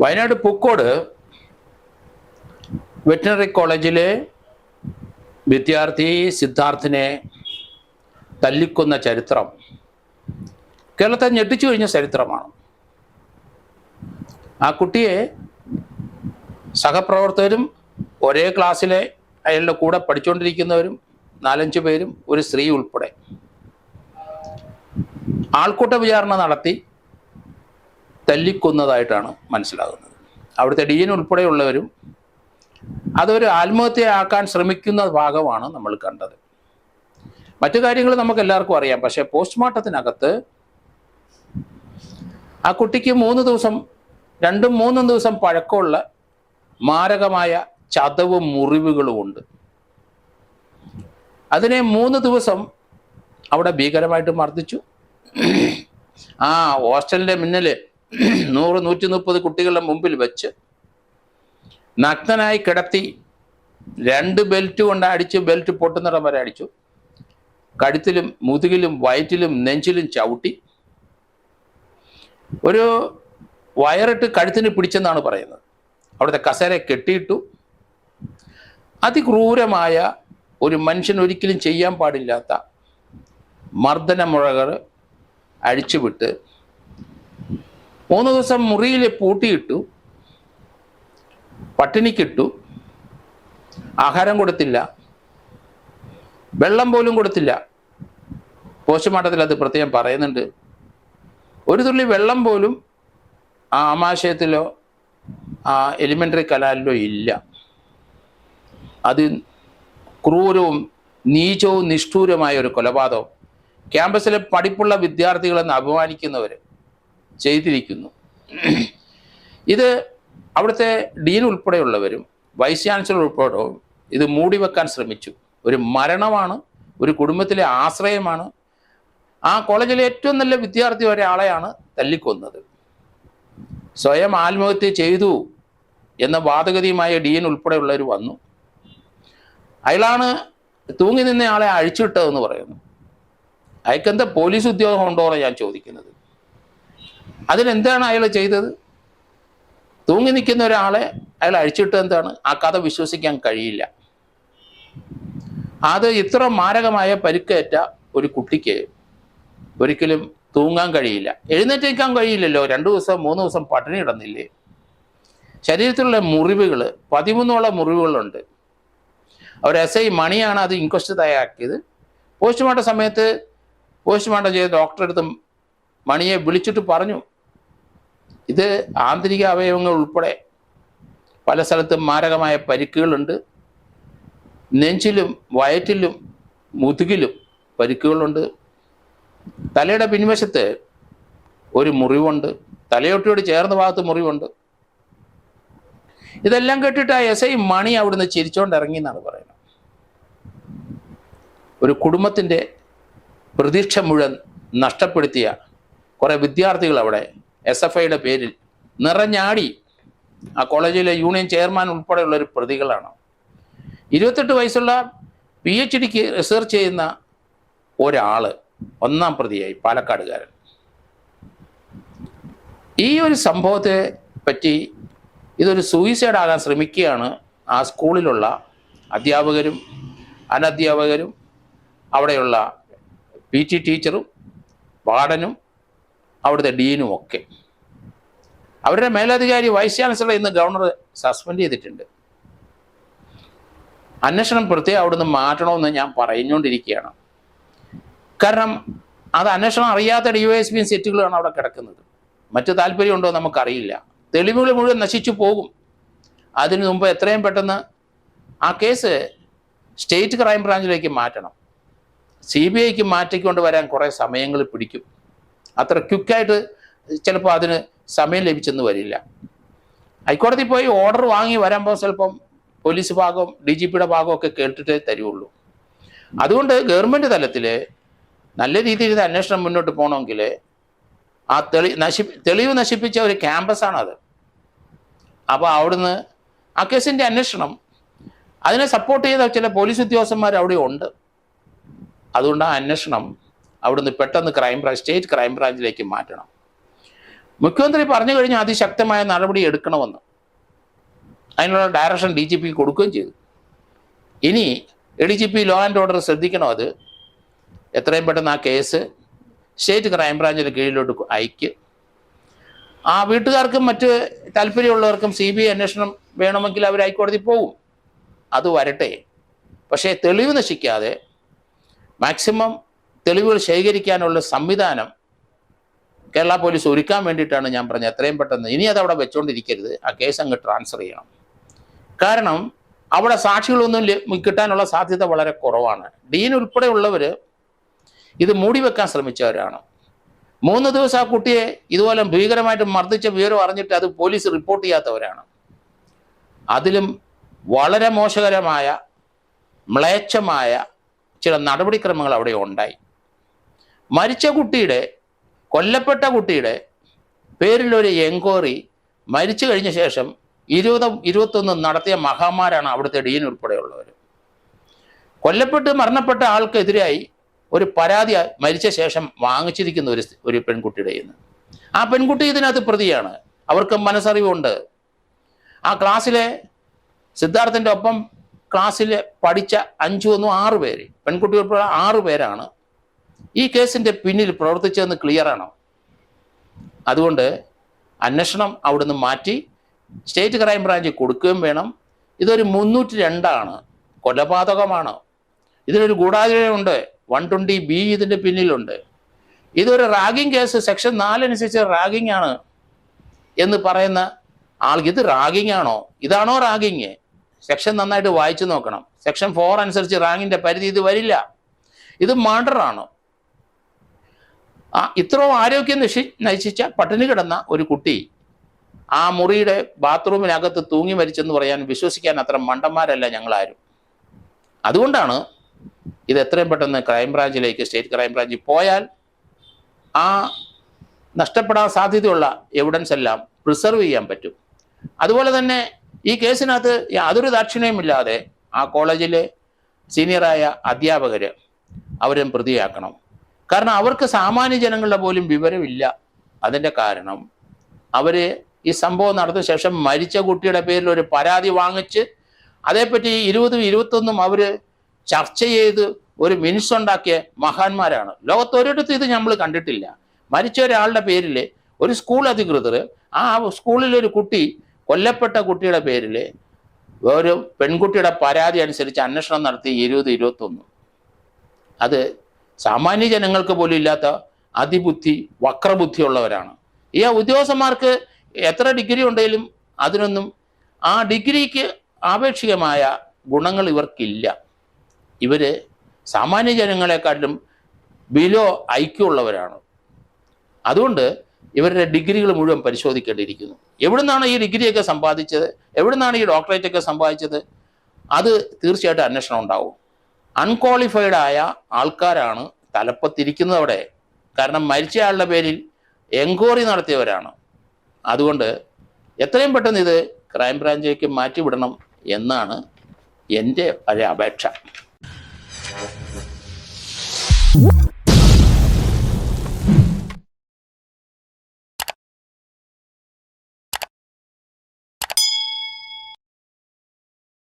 Wayanad Pookode veterinary കോളേജിലെ വിദ്യാർത്ഥി സിദ്ധാർത്ഥിനെ തല്ലിക്കൊന്ന ചരിത്രം. കേരളത്തെ ഞെട്ടിച്ചു കഴിഞ്ഞ ചരിത്രമാണ്. ആ കുട്ടിയെ സഹപ്രവർത്തകരും ഒരേ ക്ലാസ്സിലെ അയാളുടെ കൂടെ പഠിച്ചുകൊണ്ടിരിക്കുന്നവരും നാലഞ്ച് പേരും ഒരു സ്ത്രീ ഉൾപ്പെടെ. ആൾക്കൂട്ട വിചാരണ നടത്തി. തല്ലിക്കൊന്നതായിട്ടാണ് മനസ്സിലാകുന്നത്. അവിടുത്തെ ഡീൻ ഉൾപ്പെടെയുള്ളവരും അതൊരു ആത്മഹത്യയാക്കാൻ ശ്രമിക്കുന്ന ഭാഗമാണ് നമ്മൾ കണ്ടത്. മറ്റു കാര്യങ്ങൾ നമുക്ക് എല്ലാവർക്കും അറിയാം. പക്ഷേ പോസ്റ്റ്മോർട്ടത്തിനകത്ത് ആ കുട്ടിക്ക് മൂന്ന് ദിവസം രണ്ടും മൂന്നും ദിവസം പഴക്കമുള്ള മാരകമായ ചതവും മുറിവുകളും ഉണ്ട്. അതിനെ മൂന്ന് ദിവസം അവിടെ ഭീകരമായിട്ട് മർദ്ദിച്ചു. ആ ഹോസ്റ്റലിന്റെ മുന്നിൽ നൂറ് നൂറ്റി മുപ്പത് കുട്ടികളുടെ മുമ്പിൽ വെച്ച് നഗ്നനായി കിടത്തി രണ്ട് ബെൽറ്റ് കൊണ്ട് അടിച്ച് ബെൽറ്റ് പൊട്ടുന്നിടം വരെ അടിച്ചു. കഴുത്തിലും മുതുകിലും വയറ്റിലും നെഞ്ചിലും ചവിട്ടി. ഒരു വയറിട്ട് കഴുത്തിന് പിടിച്ചെന്നാണ് പറയുന്നത്. അവിടുത്തെ കസേര കെട്ടിയിട്ടു. അതിക്രൂരമായ ഒരു മനുഷ്യൻ ഒരിക്കലും ചെയ്യാൻ പാടില്ലാത്ത മർദ്ദന മുഴകൾ അഴിച്ചുവിട്ട് മൂന്ന് ദിവസം മുറിയിൽ പൂട്ടിയിട്ടു പട്ടിണിക്കിട്ടു ആഹാരം കൊടുത്തില്ല വെള്ളം പോലും കൊടുത്തില്ല. പോസ്റ്റ്മോർട്ടത്തിൽ അത് പ്രത്യേകം പറയുന്നുണ്ട്. ഒരു തുള്ളി വെള്ളം പോലും ആ ആമാശയത്തിലോ ആ എലിമെന്ററി കലാലിലോ ഇല്ല. അത് ക്രൂരവും നീചവും നിഷ്ഠൂരമായ ഒരു കൊലപാതകം. ക്യാമ്പസിലെ പഠിപ്പുള്ള വിദ്യാർത്ഥികളെന്ന് അപമാനിക്കുന്നവർ ചെയ്തിരിക്കുന്നു. ഇത് അവിടുത്തെ ഡീൻ ഉൾപ്പെടെയുള്ളവരും വൈസ് ചാൻസലർ ഉൾപ്പെടെ ഇത് മൂടി വെക്കാൻ ശ്രമിച്ചു. ഒരു മരണമാണ് ഒരു കുടുംബത്തിലെ ആശ്രയമാണ്. ആ കോളേജിലെ ഏറ്റവും നല്ല വിദ്യാർത്ഥി ഒരാളെയാണ് തല്ലിക്കൊന്നത്. സ്വയം ആത്മഹത്യ ചെയ്തു എന്ന വാദഗതിയുമായ ഡീൻ ഉൾപ്പെടെയുള്ളവർ വന്നു. അയാളാണ് തൂങ്ങി നിന്നയാളെ അഴിച്ചിട്ടതെന്ന് പറയുന്നു. അയാൾക്കെന്താ പോലീസ് ഉദ്യോഗം ഉണ്ടോ എന്ന് ഞാൻ ചോദിക്കുന്നത്. അതിനെന്താണ് അയാൾ ചെയ്തത്? തൂങ്ങി നിൽക്കുന്ന ഒരാളെ അയാൾ അഴിച്ചിട്ട് എന്താണ്? ആ കഥ വിശ്വസിക്കാൻ കഴിയില്ല. അത് ഇത്ര മാരകമായ പരിക്കേറ്റ ഒരു കുട്ടിക്ക് ഒരിക്കലും തൂങ്ങാൻ കഴിയില്ല. എഴുന്നേറ്റ് നിൽക്കാൻ കഴിയില്ലല്ലോ. രണ്ടു ദിവസം മൂന്ന് ദിവസം പട്ടിണി ഇടന്നില്ലേ ശരീരത്തിലുള്ള മുറിവുകൾ പതിമൂന്നോളം മുറിവുകളുണ്ട്. അവർ എസ് ഐ മണിയാണ് അത് ഇൻക്വസ്റ്റ് തയ്യാറാക്കിയത്. പോസ്റ്റ്മോർട്ടം സമയത്ത് പോസ്റ്റ്മോർട്ടം ചെയ്ത ഡോക്ടറെ മണിയെ വിളിച്ചിട്ട് പറഞ്ഞു ഇത് ആന്തരിക അവയവങ്ങൾ ഉൾപ്പെടെ പല സ്ഥലത്തും മാരകമായ പരിക്കുകളുണ്ട്. നെഞ്ചിലും വയറ്റിലും മുതുകിലും പരിക്കുകളുണ്ട്. തലയുടെ പിൻവശത്ത് ഒരു മുറിവുണ്ട്. തലയൊട്ടിയോട് ചേർന്ന ഭാഗത്ത് മുറിവുണ്ട്. ഇതെല്ലാം കേട്ടിട്ട് ആ എസ് ഐ മണി അവിടുന്ന് ചിരിച്ചോണ്ട് ഇറങ്ങി എന്നാണ് പറയുന്നത്. ഒരു കുടുംബത്തിന്റെ പ്രതീക്ഷ മുഴുവൻ നഷ്ടപ്പെടുത്തിയ കുറേ വിദ്യാർത്ഥികൾ അവിടെ എസ് എഫ് ഐയുടെ പേരിൽ നിറഞ്ഞാടി ആ കോളേജിലെ യൂണിയൻ ചെയർമാൻ ഉൾപ്പെടെയുള്ള ഒരു പ്രതികളാണ്. ഇരുപത്തെട്ട് വയസ്സുള്ള പി എച്ച് ഡിക്ക് റിസർച്ച് ചെയ്യുന്ന ഒരാൾ ഒന്നാം പ്രതിയായി പാലക്കാടുകാരൻ. ഈ ഒരു സംഭവത്തെ പറ്റി ഇതൊരു സൂയിസൈഡ് ആകാൻ ശ്രമിക്കുകയാണ് ആ സ്കൂളിലുള്ള അധ്യാപകരും അനധ്യാപകരും അവിടെയുള്ള പി ടി ടീച്ചറും വാർഡനും അവിടുത്തെ ഡീനും ഒക്കെ. അവരുടെ മേലധികാരി വൈസ് ചാൻസലർ ഇന്ന് ഗവർണർ സസ്പെൻഡ് ചെയ്തിട്ടുണ്ട്. അന്വേഷണം പ്രത്യേകം അവിടുന്ന് മാറ്റണമെന്ന് ഞാൻ പറഞ്ഞുകൊണ്ടിരിക്കുകയാണ്. കാരണം അത് അന്വേഷണം അറിയാത്ത ഡി വൈ എസ് പിയും സെറ്റുകളാണ് അവിടെ കിടക്കുന്നത്. മറ്റു താല്പര്യമുണ്ടോ നമുക്കറിയില്ല. തെളിവുകൾ മുഴുവൻ നശിച്ചു പോകും. അതിനു മുമ്പ് എത്രയും പെട്ടെന്ന് ആ കേസ് സ്റ്റേറ്റ് ക്രൈം ബ്രാഞ്ചിലേക്ക് മാറ്റണം. സി ബി ഐക്ക് മാറ്റിക്കൊണ്ട് വരാൻ കുറേ സമയങ്ങൾ പിടിക്കും. അത്ര ക്വിക്കായിട്ട് ചിലപ്പോൾ അതിന് സമയം ലഭിച്ചെന്ന് വരില്ല. ഹൈക്കോടതി പോയി ഓർഡർ വാങ്ങി വരുമ്പോൾ ചിലപ്പം പോലീസ് ഭാഗം ഡി ജി പിയുടെ ഭാഗമൊക്കെ കേട്ടിട്ടേ തരുള്ളൂ അതുകൊണ്ട് ഗവൺമെന്റ് തലത്തിൽ നല്ല രീതിയിൽ ഇത് അന്വേഷണം മുന്നോട്ട് പോകണമെങ്കിൽ ആ തെളി നശി തെളിവ് നശിപ്പിച്ച ഒരു ക്യാമ്പസാണത്. അപ്പോൾ അവിടുന്ന് ആ കേസിന്റെ അന്വേഷണം അതിനെ സപ്പോർട്ട് ചെയ്ത ചില പോലീസ് ഉദ്യോഗസ്ഥന്മാർ അവിടെ ഉണ്ട്. അതുകൊണ്ട് ആ അന്വേഷണം അവിടുന്ന് പെട്ടെന്ന് ക്രൈംബ്രാഞ്ച് സ്റ്റേറ്റ് ക്രൈംബ്രാഞ്ചിലേക്ക് മാറ്റണം. മുഖ്യമന്ത്രി പറഞ്ഞു കഴിഞ്ഞാൽ അതിശക്തമായ നടപടി എടുക്കണമെന്ന്. അതിനുള്ള ഡയറക്ഷൻ ഡി ജി പി കൊടുക്കുകയും ചെയ്തു. ഇനി A D G P law and order ശ്രദ്ധിക്കണം അത്? എത്രയും പെട്ടെന്ന് ആ കേസ് സ്റ്റേറ്റ് ക്രൈംബ്രാഞ്ചിന്റെ കീഴിലോട്ട് അയക്ക് ആ വീട്ടുകാർക്കും മറ്റ് താല്പര്യമുള്ളവർക്കും സി ബി ഐ അന്വേഷണം വേണമെങ്കിൽ അവർ ഹൈക്കോടതി പോകും അത് വരട്ടെ. പക്ഷേ തെളിവ് നശിക്കാതെ മാക്സിമം തെളിവുകൾ ശേഖരിക്കാനുള്ള സംവിധാനം കേരള പോലീസ് ഒരുക്കാൻ വേണ്ടിയിട്ടാണ് ഞാൻ പറഞ്ഞത്. എത്രയും പെട്ടെന്ന്. ഇനി അത് അവിടെ വെച്ചുകൊണ്ടിരിക്കരുത് ആ കേസ് അങ്ങ് ട്രാൻസ്ഫർ ചെയ്യണം. കാരണം അവിടെ സാക്ഷികളൊന്നും കിട്ടാനുള്ള സാധ്യത വളരെ കുറവാണ്. ഡീൻ ഉൾപ്പെടെയുള്ളവർ ഇത് മൂടി വെക്കാൻ ശ്രമിച്ചവരാണ്. മൂന്ന് ദിവസം ആ കുട്ടിയെ ഇതുപോലെ ഭീകരമായിട്ട് മർദ്ദിച്ച വിവരം അറിഞ്ഞിട്ട് അത് പോലീസ് റിപ്പോർട്ട് ചെയ്യാത്തവരാണ്. അതിലും വളരെ മോശകരമായ മ്ലേച്ഛമായ ചില നടപടിക്രമങ്ങൾ അവിടെ ഉണ്ടായി. മരിച്ച കുട്ടിയുടെ കൊല്ലപ്പെട്ട കുട്ടിയുടെ പേരിലൊരു എൻക്വയറി മരിച്ചു കഴിഞ്ഞ ശേഷം ഇരുപത് ഇരുപത്തൊന്ന് നടത്തിയ മഹാമാരാണ് അവിടുത്തെ ഡീൻ ഉൾപ്പെടെയുള്ളവർ കൊല്ലപ്പെട്ട് മരണപ്പെട്ട ആൾക്കെതിരായി ഒരു പരാതി മരിച്ച ശേഷം വാങ്ങിച്ചിരിക്കുന്ന ഒരു ഒരു പെൺകുട്ടിയുടെ നിന്ന് ആ പെൺകുട്ടി ഇതിനകത്ത് പ്രതിയാണ്. അവർക്ക് മനസ്സറിവുണ്ട്. ആ ക്ലാസ്സിലെ സിദ്ധാർത്ഥന്റെ ഒപ്പം ക്ലാസ്സിൽ പഠിച്ച അഞ്ചു ഒന്നും ആറ് പേര് പെൺകുട്ടി ഉൾപ്പെടെ ആറ് പേരാണ് ഈ കേസിന്റെ പിന്നിൽ പ്രവർത്തിച്ചതെന്ന് ക്ലിയറാണ് അതുകൊണ്ട് അന്വേഷണം അവിടുന്ന് മാറ്റി സ്റ്റേറ്റ് ക്രൈം ബ്രാഞ്ച് കൊടുക്കുകയും വേണം. ഇതൊരു മുന്നൂറ്റി രണ്ടാണ് കൊലപാതകമാണ്. ഇതിനൊരു ഗൂഢാചരയുണ്ട് വൺ ട്വന്റി ബി ഇതിന്റെ പിന്നിലുണ്ട്. ഇതൊരു റാഗിങ് കേസ് സെക്ഷൻ നാലനുസരിച്ച് റാഗിങ് ആണ് എന്ന് പറയുന്ന ആൾ ഇത് റാഗിങ് ആണോ? ഇതാണോ റാഗിങ് സെക്ഷൻ നന്നായിട്ട് വായിച്ചു നോക്കണം. സെക്ഷൻ ഫോർ അനുസരിച്ച് റാഗിന്റെ പരിധി ഇത് വരില്ല. ഇത് മർഡർ ആണ്. ആ ഇത്രയും ആരോഗ്യം നശി നശിച്ച പട്ടിണി കിടന്ന ഒരു കുട്ടി ആ മുറിയുടെ ബാത്റൂമിനകത്ത് തൂങ്ങി മരിച്ചെന്ന് പറയാൻ വിശ്വസിക്കാൻ അത്ര മണ്ടന്മാരല്ല ഞങ്ങളാരും. അതുകൊണ്ടാണ് ഇത് എത്രയും പെട്ടെന്ന് ക്രൈംബ്രാഞ്ചിലേക്ക് സ്റ്റേറ്റ് ക്രൈംബ്രാഞ്ചിൽ പോയാൽ ആ നഷ്ടപ്പെടാൻ സാധ്യതയുള്ള എവിഡൻസ് എല്ലാം പ്രിസർവ് ചെയ്യാൻ പറ്റും. അതുപോലെ തന്നെ ഈ കേസിനകത്ത് യാതൊരു ദാക്ഷിണ്യമില്ലാതെ ആ കോളേജിലെ സീനിയറായ അധ്യാപകർ അവരും പ്രതിയാക്കണം. കാരണം അവർക്ക് സാമാന്യ ജനങ്ങളുടെ പോലും വിവരമില്ല. അതിന്റെ കാരണം അവർ ഈ സംഭവം നടന്ന ശേഷം മരിച്ച കുട്ടിയുടെ പേരിൽ ഒരു പരാതി വാങ്ങിച്ച് അതേപ്പറ്റി ഇരുപതും ഇരുപത്തൊന്നും അവർ ചർച്ച ചെയ്ത് ഒരു മിനിറ്റ്സ് ഉണ്ടാക്കിയ മഹാന്മാരാണ്. ലോകത്ത് ഒരിടത്തും ഇത് നമ്മൾ കണ്ടിട്ടില്ല. മരിച്ച ഒരാളുടെ പേരിൽ ഒരു സ്കൂൾ അധികൃതർ ആ സ്കൂളിലൊരു കുട്ടി കൊല്ലപ്പെട്ട കുട്ടിയുടെ പേരിൽ ഒരു പെൺകുട്ടിയുടെ പരാതി അനുസരിച്ച് അന്വേഷണം നടത്തി ഇരുപത് ഇരുപത്തൊന്ന്. അത് സാമാന്യ ജനങ്ങൾക്ക് പോലും ഇല്ലാത്ത അതിബുദ്ധി വക്രബുദ്ധിയുള്ളവരാണ്. ഈ ഉദ്യോഗസ്ഥന്മാർക്ക് എത്ര ഡിഗ്രി ഉണ്ടെങ്കിലും അതിനൊന്നും ആ ഡിഗ്രിക്ക് ആപേക്ഷികമായ ഗുണങ്ങൾ ഇവർക്കില്ല. ഇവർ സാമാന്യ ജനങ്ങളെക്കാട്ടിലും ബിലോ ഐക്യമുള്ളവരാണ് അതുകൊണ്ട് ഇവരുടെ ഡിഗ്രികൾ മുഴുവൻ പരിശോധിക്കേണ്ടിയിരിക്കുന്നു. എവിടുന്നാണ് ഈ ഡിഗ്രിയൊക്കെ സമ്പാദിച്ചത്? എവിടുന്നാണ് ഈ ഡോക്ടറേറ്റ് ഒക്കെ സമ്പാദിച്ചത്? അത് തീർച്ചയായിട്ടും അന്വേഷണം ഉണ്ടാവും. അൺക്വാളിഫൈഡ് ആയ ആൾക്കാരാണ് തലപ്പത്തിരിക്കുന്നത് അവിടെ. കാരണം മരിച്ചയാളുടെ പേരിൽ എൻക്വയറി നടത്തിയവരാണ്. അതുകൊണ്ട് എത്രയും പെട്ടെന്ന് ഇത് ക്രൈംബ്രാഞ്ചിലേക്ക് മാറ്റിവിടണം എന്നാണ് എന്റെ ഒരു അപേക്ഷ.